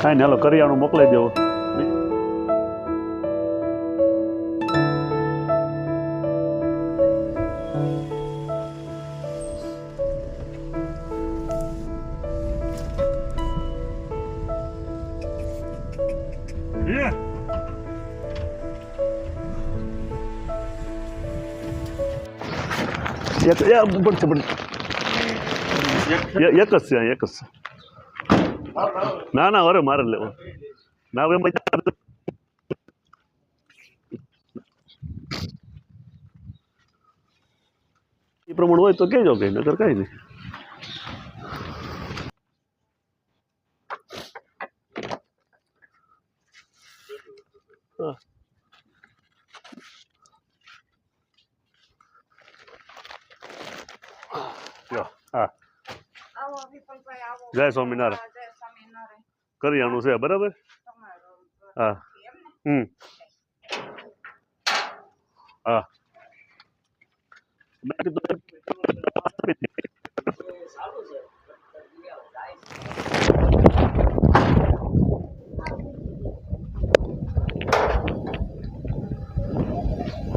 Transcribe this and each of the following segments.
કાંઈ ને હાલો કરિયાણું મોકલાઈ દેવો એક એ પણ છે પણ એ- એક જ છે અહીં, એક જ છે ના ના, અરે મારે લેવો ના, હવે એ પ્રમાણ હોય તો કહેજો કઈ નગર કઈ નહીં. જય સ્વામિનારાયણ. કરિયાણું છે બરાબર તમારું હા એમ ને હમ હા બાકી તો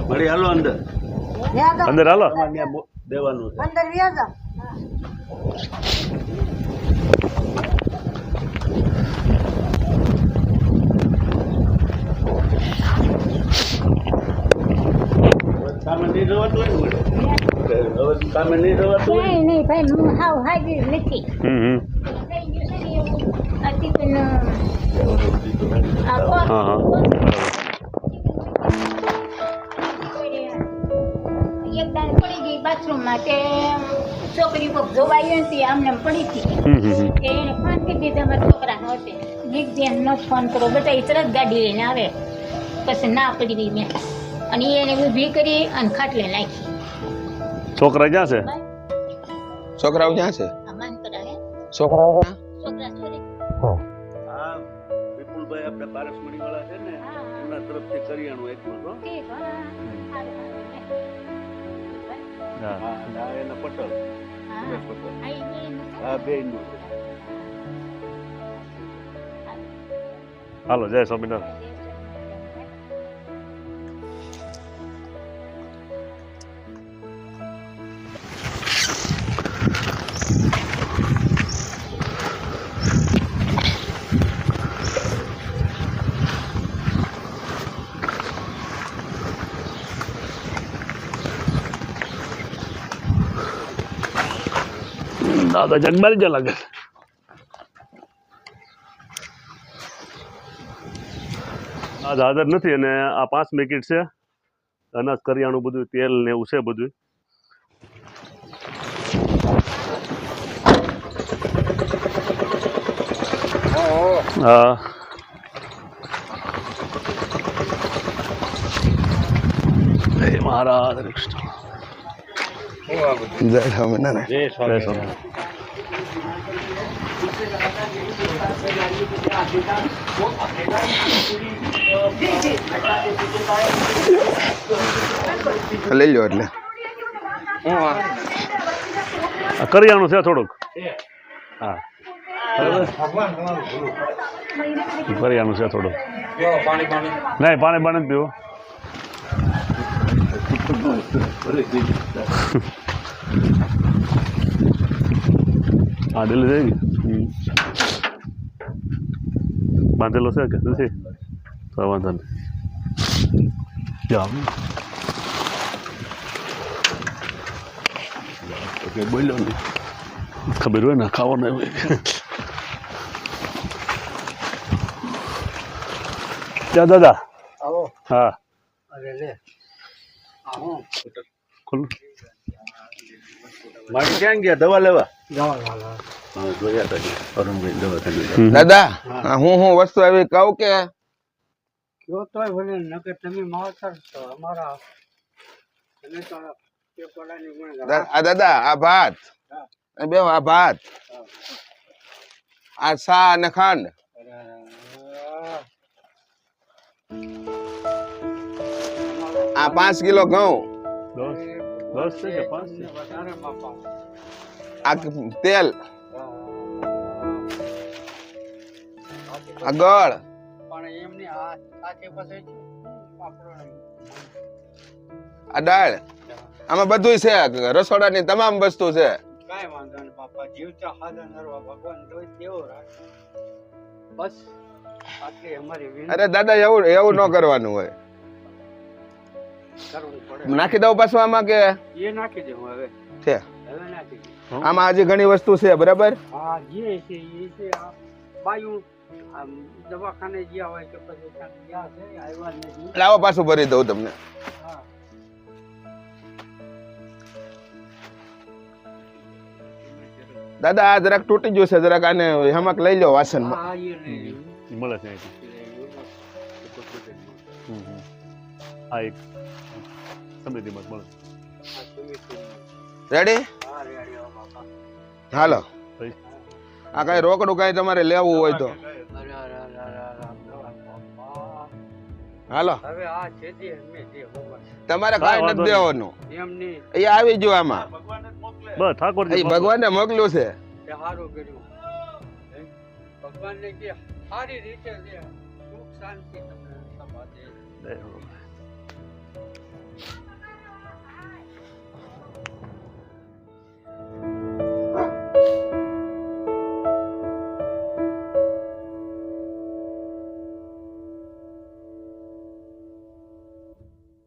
મળી હાલો અંદર અંદર હાલો ત્યાં બો- દેવાનું છે અંદર વ્યાજા સામે નહીં રવાતું નહીં નહીં ભાઈ હું હાવ હાજર નથી. હમ હમ. થઈ ગયું છે ને એવું આ ચિકન આ હા હા એક દાન પડી ગઈ બાથરૂમમાં તે છોકરી કોક જોવા આવી હતી આમને પડી હતી. એને કરી દીધો અમારા છોકરાનો હશે દીક બેન નો ફોન કરો બધા એ તરત ગાડી લઈને આવે. પછી ના પડી ગઈ મેં. અને એને ઊભી કરી અને ખાટલે નાખી. છોકરા ક્યાં છે? છોકરાઓ ક્યાં છે? આ માન કરાવે છોકરાઓ ક્યાં? છોકરા છોરી આ વિપુલભાઈ આપણે પારસમણી વાળા છે ને એમના તરફથી કરિયાણું આપ્યું હા એના પટલ. પટેલ. બેન હાલો જય સ્વામિનારાયણ દાદા જગમારી જ લાગે આજ હાજર નથી અને આ પાંચ મિનિટ છે. અનાજ કરિયાણું બધું તેલ ને એવું છે બધું હા. મહારાજ કૃષ્ણ. જય સ્વામિનારાયણ. જય જય સ્વામિનારાયણ. લઈ લો એટલે. કરિયાણું છે થોડુંક. હા. કરિયાણું છે થોડુંક. નહીં પાણી પાણી પીવું. હા થઈ ગઈ. બાંધેલો છે તો વાંધો નહીં જાઓ કે બોલ્યો નહીં ખબર હોય ને ખાવાનું હોય ક્યાં દાદા આવો હા અરે લે આવો ખુલ્લું મારી ક્યાં ગયા દવા લેવા જવા લાલા હા જોયા હતા કે અરુણભાઈ દવાખાને હમ. દાદા આ હું હું વસ્તુ આવી કહું કે કયો તોય ભલે નકર તમે માવતર છો અમારા તમે તો આ દાદા આ ભાત. બે આ ભાત. આ સા અને ખાંડ. આ પાંચ કિલો ઘઉં. આ તેલ. આ ગળ. પણ એમની આ સાથે પાસે આ દાળ? આમાં બધું છે રસોડાની તમામ વસ્તુ છે. કાંઈ વાંધો નહીં બાપા જીવતા હાજર નરવા ભગવાન તો કેવો રાખે. બસ આટલી અમારી વિનંતી. અરે દાદા એવું એવું ન કરવાનું હોય. નાખી દઉં પાછું આમાં કે? એ નાખી દઉં હવે. છે. હવે નાખી દે. આમાં હજી ઘણી વસ્તુ છે બરાબર? હા જે છે એ છે આ બાયું. દવાખાને ગયા હોય કે પછી ક્યાંક ગયા છે આવ્યા નથી લાવો આવો પાછું ભરી દઉં તમને. હા. દાદા આ જરાક તૂટી ગયું છે જરાક આને હેમક લઈ લો વાસણમાં. મળે છે. આ એક સમૃદ્ધિમાં મળે. રેડી હા રેડી હો બાપા. હાલો. આ કઈ રોકડું કઈ તમારે લેવું હોય તો. હાલો. હવે આ છેદી અમે જે હોવા તમારે કાંઈ નથી દેવાનું. એમની એ આવી જો આમાં. ભગવાન જ મોકલે. બસ ઠાકોરજી એ ભગવાને. મોકલ્યું છે. તે સારું કર્યું? ભગવાનને કે સારી રીતે દે સુખ શાંતિ તમને સમાજે.